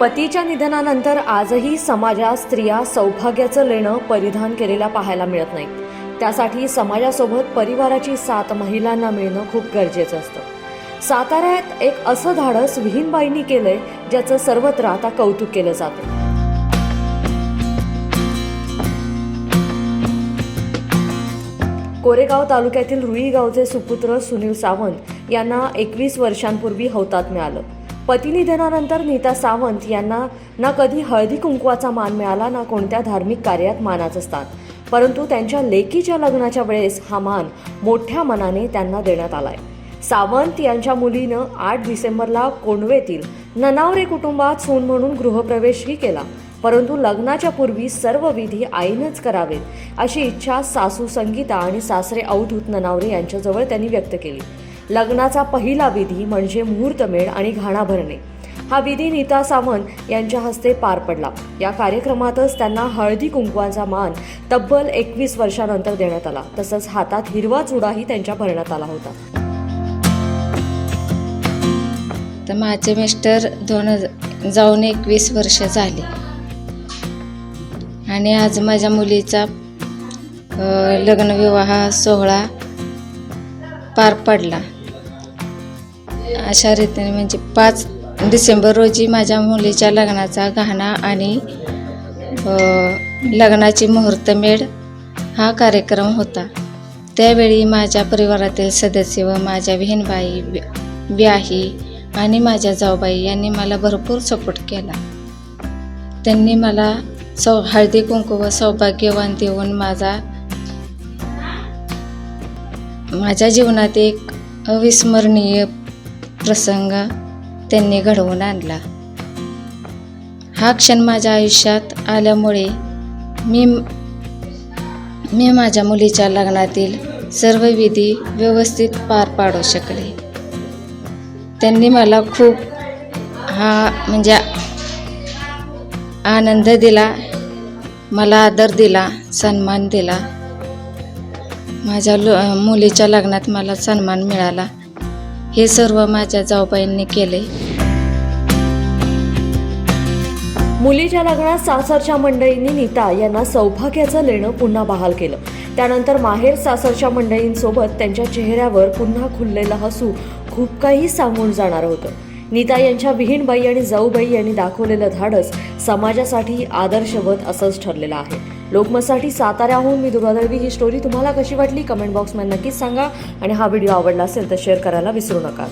पतीच्या निधनानंतर आजही समाजात स्त्रिया सौभाग्याचं लेणं परिधान केलेल्या पाहायला मिळत नाहीत त्यासाठी समाजासोबत परिवाराची साथ महिलांना मिळणं खूप गरजेचं असतं. साताऱ्यात एक असं धाडस विहीनबाईंनी केलंय ज्याचं सर्वत्र आता कौतुक केलं जातं कोरेगाव तालुक्यातील रुई गावचे सुपुत्र सुनील सावंत यांना एकवीस वर्षांपूर्वी हौतात मिळालं. पती निधनानंतर नीता सावंत यांना ना कधी हळदी कुंकवाचा मान मिळाला ना कोणत्या धार्मिक कार्यात मानाच असतात. परंतु त्यांच्या लेकीच्या लग्नाच्या वेळेस हा मान मोठ्या मनाने त्यांना देण्यात आलाय. सावंत यांच्या मुलीनं आठ डिसेंबरला कोंडवेतील ननावरे कुटुंबात सून म्हणून गृहप्रवेशही केला. परंतु लग्नाच्या पूर्वी सर्व विधी आईनंच करावेत अशी इच्छा सासू संगीता आणि सासरे अवधूत ननावरे यांच्याजवळ त्यांनी व्यक्त केली. लग्नाचा पहिला विधी म्हणजे मुहूर्तमेळ आणि घाणा भरणे. हा विधी नीता सावंत यांच्या हस्ते पार पडला. या कार्यक्रमातच त्यांना हळदी कुंकवाचा मान तब्बल एकवीस वर्षानंतर देण्यात आला. तसंच हातात हिरवा चुडाही त्यांच्या भरण्यात आला होता. तर माझे मिस्टर दोन जाऊन एकवीस वर्ष झाले. आणि आज माझ्या मुलीचा लग्नविवाह सोहळा पार पडला. अशा रीतीने म्हणजे पाच डिसेंबर रोजी माझ्या मुलीच्या लग्नाचा गहना आणि लग्नाची मुहूर्तमेढ हा कार्यक्रम होता. त्यावेळी माझ्या परिवारातील सदस्य व माझ्या बहीणबाई ब्याही व्याही आणि माझ्या जाऊबाई यांनी मला भरपूर सपोर्ट केला. त्यांनी मला सौ हळदी कुंकू व सौभाग्यवान देऊन माझा माझ्या जीवनात एक अविस्मरणीय प्रसंग त्यांनी घडवून आणला. हा क्षण माझ्या आयुष्यात आल्यामुळे मी मी माझ्या मुलीच्या लग्नातील सर्व विधी व्यवस्थित पार पाडू शकले. त्यांनी मला खूप हा म्हणजे आनंद दिला मला आदर दिला सन्मान दिला. माझ्या लो मुलीच्या लग्नात मला सन्मान मिळाला. हे सर्व माझ्या जाऊबाईंनी केले. मुलीच्या लग्नात सासरच्या मंडळींनी नीता यांना सौभाग्याचं लेणं पुन्हा बहाल केलं. त्यानंतर माहेर सासरच्या मंडळींसोबत त्यांच्या चेहऱ्यावर पुन्हा खुललेलं हसू खूप काही सांगून जाणार होतं. नीता यांच्या विहीणबाई आणि जाऊबाई यांनी दाखवलेलं धाडस समाजासाठी आदर्शवत असंच ठरलेलं आहे. लोकमतसाठी साताऱ्याहून मी दुर्गादळवी ही स्टोरी तुम्हाला कशी वाटली? कमेंट बॉक्समध्ये नक्कीच सांगा. आणि हा व्हिडिओ आवडला असेल तर शेअर करायला विसरू नका.